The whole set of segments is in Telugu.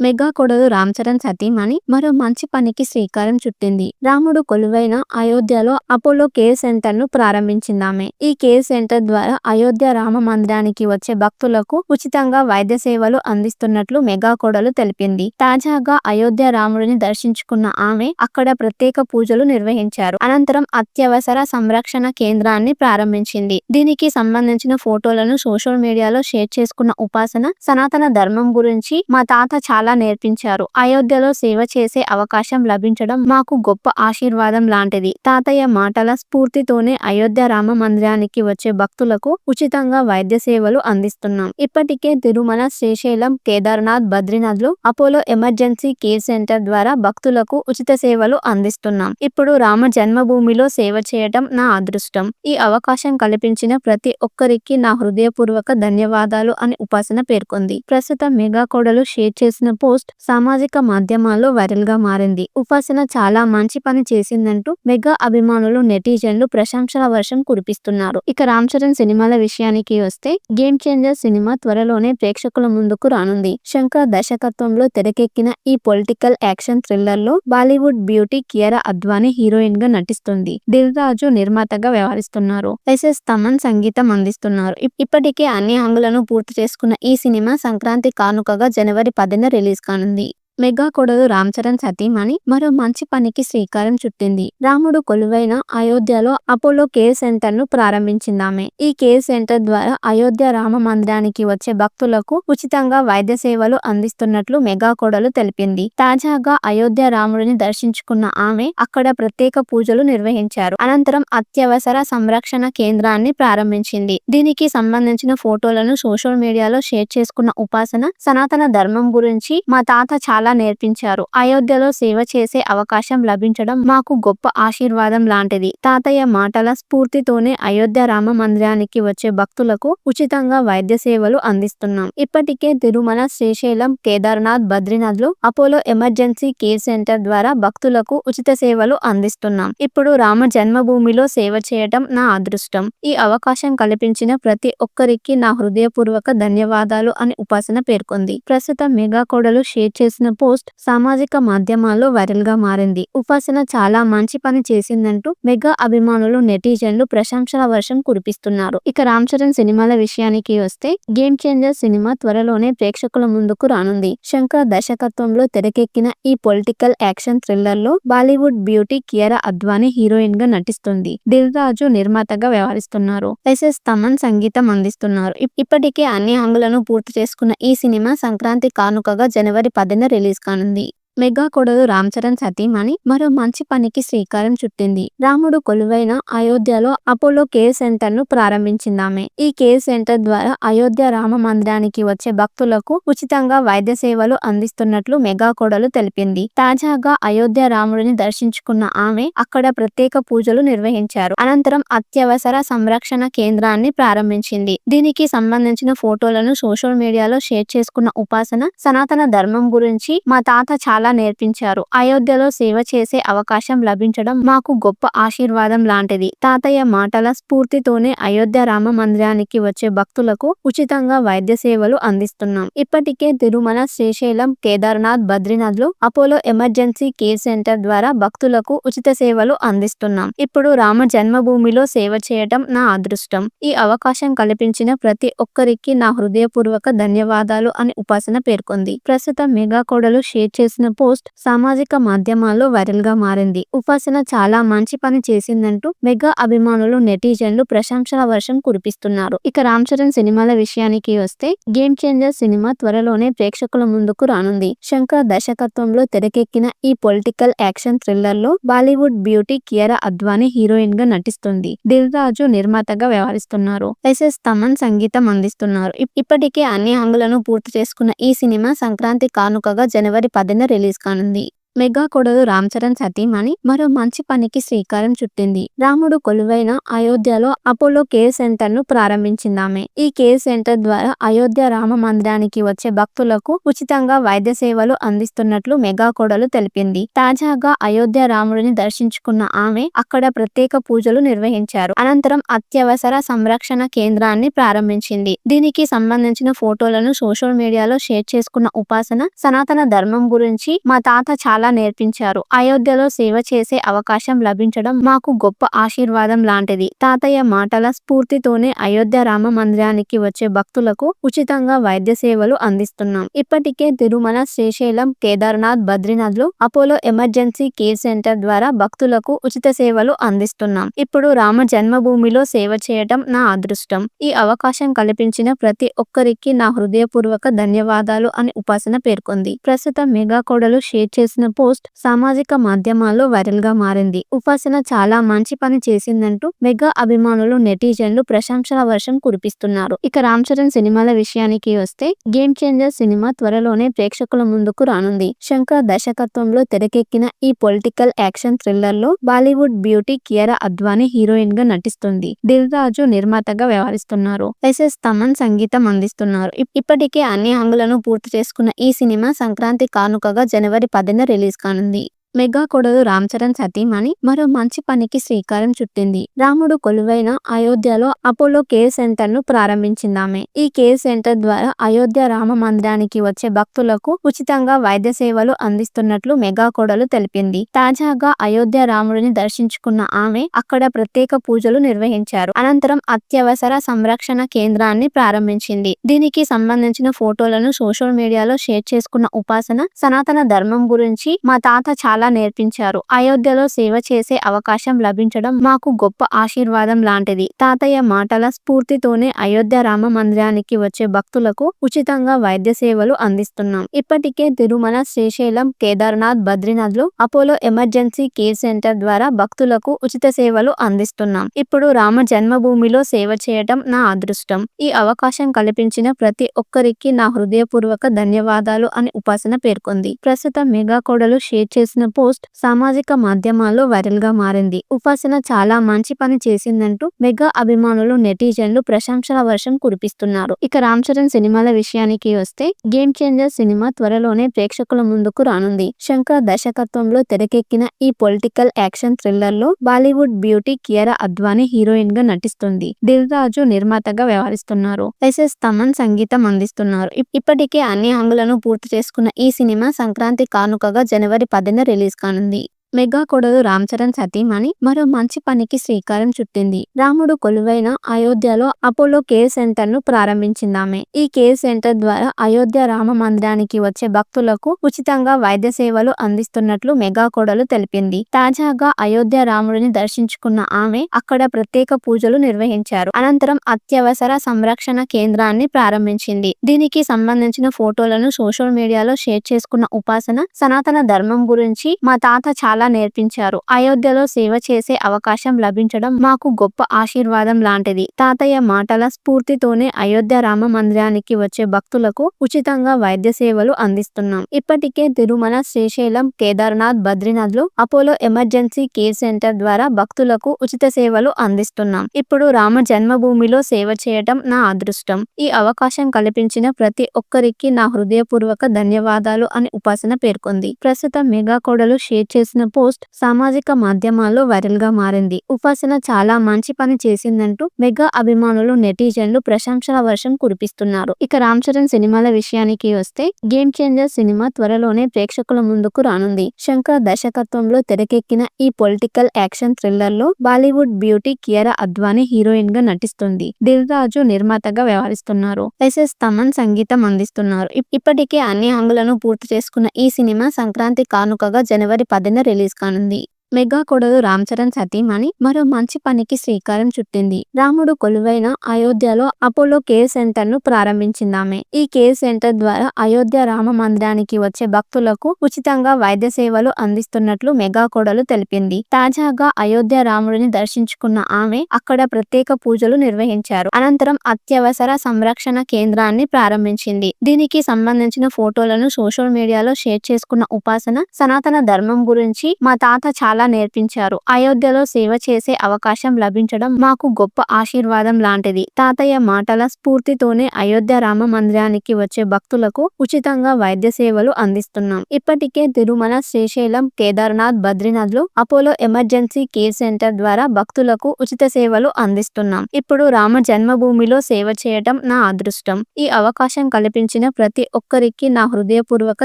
మెగా కొడలు రామ్ చరణ్ సతీమణి మరో మంచి పనికి శ్రీకారం చుట్టింది. రాముడు కొలువైన అయోధ్యలో అపోలో కేర్ సెంటర్ను ప్రారంభించిందామె. ఈ కేర్ సెంటర్ ద్వారా అయోధ్య రామ మందిరానికి వచ్చే భక్తులకు ఉచితంగా వైద్య సేవలు అందిస్తున్నట్లు మెగా కొడలు తెలిపింది. తాజాగా అయోధ్య రాముడిని దర్శించుకున్న ఆమె అక్కడ ప్రత్యేక పూజలు నిర్వహించారు. అనంతరం అత్యవసర సంరక్షణ కేంద్రాన్ని ప్రారంభించింది. దీనికి సంబంధించిన ఫోటోలను సోషల్ మీడియాలో షేర్ చేసుకున్న ఉపాసన సనాతన ధర్మం గురించి మా తాత చాలా నేర్పించారు. అయోధ్యలో సేవ చేసే అవకాశం లభించడం మాకు గొప్ప ఆశీర్వాదం లాంటిది. తాతయ్య మాటల స్ఫూర్తితోనే అయోధ్య రామ మందిరానికి వచ్చే భక్తులకు ఉచితంగా వైద్య సేవలు అందిస్తున్నాం. ఇప్పటికే తిరుమల శ్రీశైలం కేదార్నాథ్ బద్రీనాథ్లో అపోలో ఎమర్జెన్సీ కేర్ సెంటర్ ద్వారా భక్తులకు ఉచిత సేవలు అందిస్తున్నాం. ఇప్పుడు రామ జన్మభూమిలో సేవ చేయటం నా అదృష్టం. ఈ అవకాశం కల్పించిన ప్రతి ఒక్కరికి నా హృదయపూర్వక ధన్యవాదాలు అని ఉపాసన పేర్కొంది. ప్రస్తుతం మెగా కోడలు షేర్ చేసిన పోస్ట్ సామాజిక మాధ్యమాల్లో వైరల్గా మారింది. ఉపాసన చాలా మంచి పని చేసిందంటూ మెగా అభిమానులు నెటిజన్లు ప్రశంసల వర్షం కురిపిస్తున్నారు. ఇక రామ్ చరణ్ సినిమాల విషయానికి వస్తే గేమ్ చేంజర్ సినిమా త్వరలోనే ప్రేక్షకుల ముందుకు రానుంది. శంకర్ దర్శకత్వంలో తెరకెక్కిన ఈ పొలిటికల్ యాక్షన్ థ్రిల్లర్లో బాలీవుడ్ బ్యూటీ కియరా అద్వానీ హీరోయిన్గా నటిస్తుంది. దిల్ రాజు నిర్మాతగా వ్యవహరిస్తున్నారు. ఎస్ఎస్ తమన్ సంగీతం అందిస్తున్నారు. ఇప్పటికే అన్ని అంగులను పూర్తి చేసుకున్న ఈ సినిమా సంక్రాంతి కానుకగా జనవరి పదిన రిలీజ్ కానుంది. మెగా కొడలు రామ్ చరణ్ సతీమణి మరో మంచి పనికి శ్రీకారం చుట్టింది. రాముడు కొలువైన అయోధ్యలో అపోలో కేర్ సెంటర్ను ప్రారంభించిందామె. ఈ కేర్ సెంటర్ ద్వారా అయోధ్య రామ మందిరానికి వచ్చే భక్తులకు ఉచితంగా వైద్య సేవలు అందిస్తున్నట్లు మెగా కొడలు తెలిపింది. తాజాగా అయోధ్య రాముడిని దర్శించుకున్న ఆమె అక్కడ ప్రత్యేక పూజలు నిర్వహించారు. అనంతరం అత్యవసర సంరక్షణ కేంద్రాన్ని ప్రారంభించింది. దీనికి సంబంధించిన ఫోటోలను సోషల్ మీడియాలో షేర్ చేసుకున్న ఉపాసన సనాతన ధర్మం గురించి మా తాత చాలా నేర్పించారు. అయోధ్యలో సేవ చేసే అవకాశం లభించడం మాకు గొప్ప ఆశీర్వాదం లాంటిది. తాతయ్య మాటల స్ఫూర్తితోనే అయోధ్య రామ మందిరానికి వచ్చే భక్తులకు ఉచితంగా వైద్య సేవలు అందిస్తున్నాం. ఇప్పటికే తిరుమల శ్రీశైలం కేదార్నాథ్ బద్రీనాథ్లో అపోలో ఎమర్జెన్సీ కేర్ సెంటర్ ద్వారా భక్తులకు ఉచిత సేవలు అందిస్తున్నాం. ఇప్పుడు రామ జన్మభూమిలో సేవ చేయటం నా అదృష్టం. ఈ అవకాశం కల్పించిన ప్రతి ఒక్కరికి నా హృదయపూర్వక ధన్యవాదాలు అని ఉపాసన పేర్కొంది. ప్రస్తుతం మెగా కోడలు షేర్ చేసిన పోస్ట్ సామాజిక మాధ్యమాల్లో వైరల్గా మారింది. ఉపాసన చాలా మంచి పని చేసిందంటూ మెగా అభిమానులు నెటిజన్లు ప్రశంసల వర్షం కురిపిస్తున్నారు. ఇక రామ్ చరణ్ సినిమాల విషయానికి వస్తే గేమ్ చేంజర్ సినిమా త్వరలోనే ప్రేక్షకుల ముందుకు రానుంది. శంకర్ దర్శకత్వంలో తెరకెక్కిన ఈ పొలిటికల్ యాక్షన్ థ్రిల్లర్లో బాలీవుడ్ బ్యూటీ కియరా అద్వానీ హీరోయిన్గా నటిస్తుంది. దిల్ రాజు నిర్మాతగా వ్యవహరిస్తున్నారు. ఎస్ఎస్ తమన్ సంగీతం అందిస్తున్నారు. ఇప్పటికే అన్ని అంగులను పూర్తి చేసుకున్న ఈ సినిమా సంక్రాంతి కానుకగా జనవరి పదిన రిలీజ్ కానుంది. మెగా కొడలు రామ్ చరణ్ సతీమణి మరో మంచి పనికి శ్రీకారం చుట్టింది. రాముడు కొలువైన అయోధ్యలో అపోలో కేర్ సెంటర్ను ప్రారంభించిందామె. ఈ కేర్ సెంటర్ ద్వారా అయోధ్య రామ మందిరానికి వచ్చే భక్తులకు ఉచితంగా వైద్య సేవలు అందిస్తున్నట్లు మెగా కొడలు తెలిపింది. తాజాగా అయోధ్య రాముడిని దర్శించుకున్న ఆమె అక్కడ ప్రత్యేక పూజలు నిర్వహించారు. అనంతరం అత్యవసర సంరక్షణ కేంద్రాన్ని ప్రారంభించింది. దీనికి సంబంధించిన ఫోటోలను సోషల్ మీడియాలో షేర్ చేసుకున్న ఉపాసన సనాతన ధర్మం గురించి మా తాత చాలా నేర్పించారు. అయోధ్యలో సేవ చేసే అవకాశం లభించడం మాకు గొప్ప ఆశీర్వాదం లాంటిది. తాతయ్య మాటల స్ఫూర్తితోనే అయోధ్య రామ మందిరానికి వచ్చే భక్తులకు ఉచితంగా వైద్య సేవలు అందిస్తున్నాం. ఇప్పటికే తిరుమల శ్రీశైలం కేదార్నాథ్ బద్రీనాథ్లో అపోలో ఎమర్జెన్సీ కేర్ సెంటర్ ద్వారా భక్తులకు ఉచిత సేవలు అందిస్తున్నాం. ఇప్పుడు రామ జన్మభూమిలో సేవ చేయటం నా అదృష్టం. ఈ అవకాశం కల్పించిన ప్రతి ఒక్కరికి నా హృదయపూర్వక ధన్యవాదాలు అని ఉపాసన పేర్కొంది. ప్రస్తుతం మెగా కోడలు షేర్ చేసిన పోస్ట్ సామాజిక మాధ్యమాల్లో వైరల్గా మారింది. ఉపాసన చాలా మంచి పని చేసిందంటూ మెగా అభిమానులు నెటిజన్లు ప్రశంసల వర్షం కురిపిస్తున్నారు. ఇక రామ్ చరణ్ సినిమాల విషయానికి వస్తే గేమ్ చేంజర్ సినిమా త్వరలోనే ప్రేక్షకుల ముందుకు రానుంది. శంకర్ దర్శకత్వంలో తెరకెక్కిన ఈ పొలిటికల్ యాక్షన్ థ్రిల్లర్లో బాలీవుడ్ బ్యూటీ కియరా అద్వానీ హీరోయిన్గా నటిస్తుంది. దిల్ రాజు నిర్మాతగా వ్యవహరిస్తున్నారు. ఎస్ఎస్ తమన్ సంగీతం అందిస్తున్నారు. ఇప్పటికే అన్ని హంగులను పూర్తి చేసుకున్న ఈ సినిమా సంక్రాంతి కానుకగా జనవరి పదిన రిలీజ్ కానుంది మెగా కొడలు రామ్ చరణ్ సతీమణి మరో మంచి పనికి శ్రీకారం చుట్టింది. రాముడు కొలువైన అయోధ్యలో అపోలో కేర్ సెంటర్ను ప్రారంభించిందామె. ఈ కేర్ సెంటర్ ద్వారా అయోధ్య రామ మందిరానికి వచ్చే భక్తులకు ఉచితంగా వైద్య సేవలు అందిస్తున్నట్లు మెగా కొడలు తెలిపింది. తాజాగా అయోధ్య రాముడిని దర్శించుకున్న ఆమె అక్కడ ప్రత్యేక పూజలు నిర్వహించారు. అనంతరం అత్యవసర సంరక్షణ కేంద్రాన్ని ప్రారంభించింది. దీనికి సంబంధించిన ఫోటోలను సోషల్ మీడియాలో షేర్ చేసుకున్న ఉపాసన సనాతన ధర్మం గురించి మా తాత చాలా నేర్పించారు. అయోధ్యలో సేవ చేసే అవకాశం లభించడం మాకు గొప్ప ఆశీర్వాదం లాంటిది. తాతయ్య మాటల స్ఫూర్తితోనే అయోధ్య రామ మందిరానికి వచ్చే భక్తులకు ఉచితంగా వైద్య సేవలు అందిస్తున్నాం. ఇప్పటికే తిరుమల శ్రీశైలం కేదార్నాథ్ బద్రీనాథ్లో అపోలో ఎమర్జెన్సీ కేర్ సెంటర్ ద్వారా భక్తులకు ఉచిత సేవలు అందిస్తున్నాం. ఇప్పుడు రామ జన్మభూమిలో సేవ చేయటం నా అదృష్టం. ఈ అవకాశం కల్పించిన ప్రతి ఒక్కరికి నా హృదయపూర్వక ధన్యవాదాలు అని ఉపాసన పేర్కొంది. ప్రస్తుతం మెగా కోడలు షేర్ చేసిన పోస్ట్ సామాజిక మాధ్యమాల్లో వైరల్గా మారింది. ఉపాసన చాలా మంచి పని చేసిందంటూ మెగా అభిమానులు నెటిజన్లు ప్రశంసల వర్షం కురిపిస్తున్నారు. ఇక రామ్ చరణ్ సినిమాల విషయానికి వస్తే గేమ్ చేంజర్ సినిమా త్వరలోనే ప్రేక్షకుల ముందుకు రానుంది. శంకర్ దర్శకత్వంలో తెరకెక్కిన ఈ పొలిటికల్ యాక్షన్ థ్రిల్లర్లో బాలీవుడ్ బ్యూటీ కియరా అద్వానీ హీరోయిన్గా నటిస్తుంది. దిల్ రాజు నిర్మాతగా వ్యవహరిస్తున్నారు. ఎస్ఎస్ తమన్ సంగీతం అందిస్తున్నారు. ఇప్పటికే అన్ని అంగులను పూర్తి చేసుకున్న ఈ సినిమా సంక్రాంతి కానుకగా జనవరి పదిన రిలీజ్ కానుంది మెగా కొడలు రామ్ చరణ్ సతీమణి మరో మంచి పనికి శ్రీకారం చుట్టింది. రాముడు కొలువైన అయోధ్యలో అపోలో కేర్ సెంటర్ను ప్రారంభించిందామె. ఈ కేర్ సెంటర్ ద్వారా అయోధ్య రామ మందిరానికి వచ్చే భక్తులకు ఉచితంగా వైద్య సేవలు అందిస్తున్నట్లు మెగా కొడలు తెలిపింది. తాజాగా అయోధ్య రాముడిని దర్శించుకున్న ఆమె అక్కడ ప్రత్యేక పూజలు నిర్వహించారు. అనంతరం అత్యవసర సంరక్షణ కేంద్రాన్ని ప్రారంభించింది. దీనికి సంబంధించిన ఫోటోలను సోషల్ మీడియాలో షేర్ చేసుకున్న ఉపాసన సనాతన ధర్మం గురించి మా తాత చాలా నేర్పించారు. అయోధ్యలో సేవ చేసే అవకాశం లభించడం మాకు గొప్ప ఆశీర్వాదం లాంటిది. తాతయ్య మాటల స్ఫూర్తితోనే అయోధ్య రామ మందిరానికి వచ్చే భక్తులకు ఉచితంగా వైద్య సేవలు అందిస్తున్నాం. ఇప్పటికే తిరుమల శ్రీశైలం కేదార్నాథ్ బద్రీనాథ్లో అపోలో ఎమర్జెన్సీ కేర్ సెంటర్ ద్వారా భక్తులకు ఉచిత సేవలు అందిస్తున్నాం. ఇప్పుడు రామ జన్మభూమిలో సేవ చేయటం నా అదృష్టం. ఈ అవకాశం కల్పించిన ప్రతి ఒక్కరికి నా హృదయపూర్వక ధన్యవాదాలు అని ఉపాసన పేర్కొంది. ప్రస్తుతం మెగా కోడలు షేర్ చేసిన పోస్ట్ సామాజిక మాధ్యమాల్లో వైరల్గా మారింది. ఉపాసన చాలా మంచి పని చేసిందంటూ మెగా అభిమానులు నెటిజన్లు ప్రశంసల వర్షం కురిపిస్తున్నారు. ఇక రామ్ చరణ్ సినిమాల విషయానికి వస్తే గేమ్ చేంజర్ సినిమా త్వరలోనే ప్రేక్షకుల ముందుకు రానుంది. శంకర్ దర్శకత్వంలో తెరకెక్కిన ఈ పొలిటికల్ యాక్షన్ థ్రిల్లర్లో బాలీవుడ్ బ్యూటీ కియరా అద్వానీ హీరోయిన్గా నటిస్తుంది. దిల్ రాజు నిర్మాతగా వ్యవహరిస్తున్నారు. ఎస్ఎస్ తమన్ సంగీతం అందిస్తున్నారు. ఇప్పటికే అన్ని అంగులను పూర్తి చేసుకున్న ఈ సినిమా సంక్రాంతి కానుకగా జనవరి పదిన రిలీజ్ రిలీజ్ కానుంది. మెగా కొడలు రామ్ చరణ్ సతీమణి మరో మంచి పనికి శ్రీకారం చుట్టింది. రాముడు కొలువైన అయోధ్యలో అపోలో కేర్ సెంటర్ను ప్రారంభించిందామె. ఈ కేర్ సెంటర్ ద్వారా అయోధ్య రామ మందిరానికి వచ్చే భక్తులకు ఉచితంగా వైద్య సేవలు అందిస్తున్నట్లు మెగా కొడలు తెలిపింది. తాజాగా అయోధ్య రాముడిని దర్శించుకున్న ఆమె అక్కడ ప్రత్యేక పూజలు నిర్వహించారు. అనంతరం అత్యవసర సంరక్షణ కేంద్రాన్ని ప్రారంభించింది. దీనికి సంబంధించిన ఫోటోలను సోషల్ మీడియాలో షేర్ చేసుకున్న ఉపాసన సనాతన ధర్మం గురించి మా తాత చాలా నేర్పించారు. అయోధ్యలో సేవ చేసే అవకాశం లభించడం మాకు గొప్ప ఆశీర్వాదం లాంటిది. తాతయ్య మాటల స్ఫూర్తితోనే అయోధ్య రామ మందిరానికి వచ్చే భక్తులకు ఉచితంగా వైద్య సేవలు అందిస్తున్నాం. ఇప్పటికే తిరుమల శ్రీశైలం కేదార్నాథ్ బద్రీనాథ్లో అపోలో ఎమర్జెన్సీ కేర్ సెంటర్ ద్వారా భక్తులకు ఉచిత సేవలు అందిస్తున్నాం. ఇప్పుడు రామ జన్మభూమిలో సేవ చేయటం నా అదృష్టం. ఈ అవకాశం కల్పించిన ప్రతి ఒక్కరికి నా హృదయపూర్వక ధన్యవాదాలు అని ఉపాసన పేర్కొంది. ప్రస్తుతం మెగా కోడలు షేర్ చేసిన పోస్ట్ సామాజిక మాధ్యమాల్లో వైరల్గా మారింది. ఉపాసన చాలా మంచి పని చేసిందంటూ మెగా అభిమానులు నెటిజన్లు ప్రశంసల వర్షం కురిపిస్తున్నారు. ఇక రామ్ చరణ్ సినిమాల విషయానికి వస్తే గేమ్ చేంజర్ సినిమా త్వరలోనే ప్రేక్షకుల ముందుకు రానుంది. శంకర్ దర్శకత్వంలో తెరకెక్కిన ఈ పొలిటికల్ యాక్షన్ థ్రిల్లర్లో బాలీవుడ్ బ్యూటీ కియరా అద్వానీ హీరోయిన్గా నటిస్తుంది. దిల్ రాజు నిర్మాతగా వ్యవహరిస్తున్నారు. ఎస్ఎస్ తమన్ సంగీతం అందిస్తున్నారు. ఇప్పటికే అన్ని అంగులను పూర్తి చేసుకున్న ఈ సినిమా సంక్రాంతి కానుకగా జనవరి పదిన రిలీజ్ రిలీజ్ కానుంది. మెగా కొడలు రామ్ చరణ్ సతీమణి మరో మంచి పనికి శ్రీకారం చుట్టింది. రాముడు కొలువైన అయోధ్యలో అపోలో కేర్ సెంటర్ను ప్రారంభించిందామె. ఈ కేర్ సెంటర్ ద్వారా అయోధ్య రామ మందిరానికి వచ్చే భక్తులకు ఉచితంగా వైద్య సేవలు అందిస్తున్నట్లు మెగా కొడలు తెలిపింది. తాజాగా అయోధ్య రాముడిని దర్శించుకున్న ఆమె అక్కడ ప్రత్యేక పూజలు నిర్వహించారు. అనంతరం అత్యవసర సంరక్షణ కేంద్రాన్ని ప్రారంభించింది. దీనికి సంబంధించిన ఫోటోలను సోషల్ మీడియాలో షేర్ చేసుకున్న ఉపాసన సనాతన ధర్మం గురించి మా తాత చాలా నేర్పించారు. అయోధ్యలో సేవ చేసే అవకాశం లభించడం మాకు గొప్ప ఆశీర్వాదం లాంటిది. తాతయ్య మాటల స్ఫూర్తితోనే అయోధ్య రామ మందిరానికి వచ్చే భక్తులకు ఉచితంగా వైద్య సేవలు అందిస్తున్నాం. ఇప్పటికే తిరుమల శ్రీశైలం కేదార్నాథ్ బద్రీనాథ్లో అపోలో ఎమర్జెన్సీ కేర్ సెంటర్ ద్వారా భక్తులకు ఉచిత సేవలు అందిస్తున్నాం. ఇప్పుడు రామ జన్మభూమిలో సేవ చేయటం నా అదృష్టం. ఈ అవకాశం కల్పించిన ప్రతి ఒక్కరికి నా హృదయపూర్వక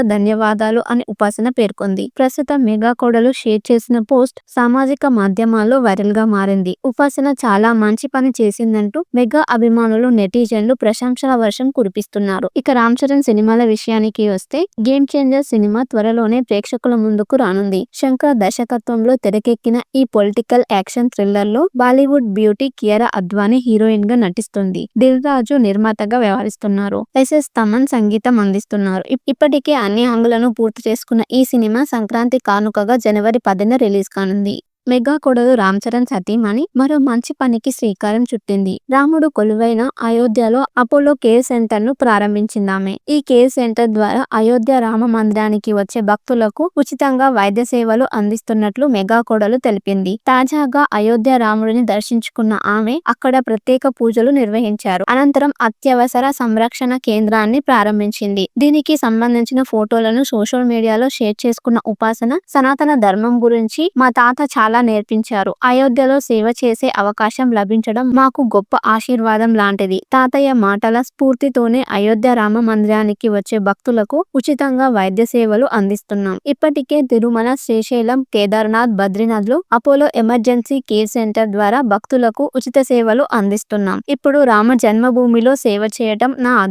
ధన్యవాదాలు అని ఉపాసన పేర్కొంది. ప్రస్తుతం మెగా కోడలు షేర్ చేసిన పోస్ట్ సామాజిక మాధ్యమాల్లో వైరల్గా మారింది. ఉపాసన చాలా మంచి పని చేసిందంటూ మెగా అభిమానులు నెటిజన్లు ప్రశంసల వర్షం కురిపిస్తున్నారు. ఇక రామ్ చరణ్ సినిమాల విషయానికి వస్తే గేమ్ చేంజర్ సినిమా త్వరలోనే ప్రేక్షకుల ముందుకు రానుంది. శంకర్ దర్శకత్వంలో తెరకెక్కిన ఈ పొలిటికల్ యాక్షన్ థ్రిల్లర్లో బాలీవుడ్ బ్యూటీ కియరా అద్వానీ హీరోయిన్గా నటిస్తుంది. దిల్ రాజు నిర్మాతగా వ్యవహరిస్తున్నారు. ఎస్ఎస్ తమన్ సంగీతం అందిస్తున్నారు. ఇప్పటికే అన్ని హంగులను పూర్తి చేసుకున్న ఈ సినిమా సంక్రాంతి కానుకగా జనవరి పదిన రిలీజ్ కానుంది. మెగా కొడలు రామ్ చరణ్ సతీమణి మరో మంచి పనికి శ్రీకారం చుట్టింది. రాముడు కొలువైన అయోధ్యలో అపోలో కేర్ సెంటర్ను ప్రారంభించిందామె. ఈ కేర్ సెంటర్ ద్వారా అయోధ్య రామ మందిరానికి వచ్చే భక్తులకు ఉచితంగా వైద్య సేవలు అందిస్తున్నట్లు మెగా కొడలు తెలిపింది. తాజాగా అయోధ్య రాముడిని దర్శించుకున్న ఆమె అక్కడ ప్రత్యేక పూజలు నిర్వహించారు. అనంతరం అత్యవసర సంరక్షణ కేంద్రాన్ని ప్రారంభించింది. దీనికి సంబంధించిన ఫోటోలను సోషల్ మీడియాలో షేర్ చేసుకున్న ఉపాసన సనాతన ధర్మం గురించి మా తాత చాలా చాలా నేర్పించారు. అయోధ్యలో సేవ చేసే అవకాశం లభించడం మాకు గొప్ప ఆశీర్వాదం లాంటిది. తాతయ్య మాటల స్ఫూర్తితోనే అయోధ్య రామ మందిరానికి వచ్చే భక్తులకు ఉచితంగా వైద్య సేవలు అందిస్తున్నాం. ఇప్పటికే తిరుమల శ్రీశైలం కేదార్నాథ్ బద్రీనాథ్లో అపోలో ఎమర్జెన్సీ కేర్ సెంటర్ ద్వారా భక్తులకు ఉచిత సేవలు అందిస్తున్నాం. ఇప్పుడు రామ జన్మభూమిలో సేవ చేయటం నా అదృష్టం.